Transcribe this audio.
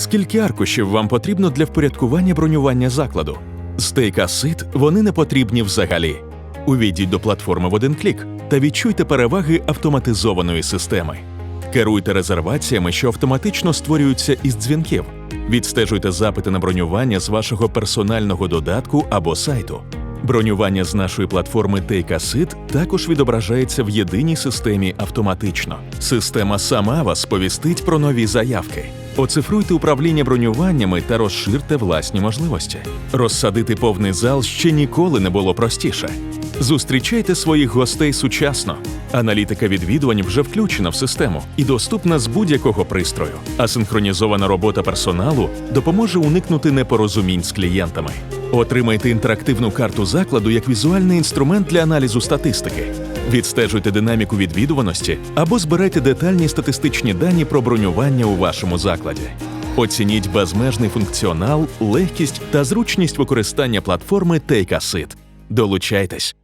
Скільки аркушів вам потрібно для впорядкування бронювання закладу? З Тейкасит вони не потрібні взагалі. Увійдіть до платформи в один клік та відчуйте переваги автоматизованої системи. Керуйте резерваціями, що автоматично створюються із дзвінків. Відстежуйте запити на бронювання з вашого персонального додатку або сайту. Бронювання з нашої платформи Тейкасит також відображається в єдиній системі автоматично. Система сама вас сповістить про нові заявки. Оцифруйте управління бронюваннями та розширте власні можливості. Розсадити повний зал ще ніколи не було простіше. Зустрічайте своїх гостей сучасно. Аналітика відвідувань вже включена в систему і доступна з будь-якого пристрою. А синхронізована робота персоналу допоможе уникнути непорозумінь з клієнтами. Отримайте інтерактивну карту закладу як візуальний інструмент для аналізу статистики. Відстежуйте динаміку відвідуваності або збирайте детальні статистичні дані про бронювання у вашому закладі. Оцініть безмежний функціонал, легкість та зручність використання платформи TakeASit. Долучайтесь!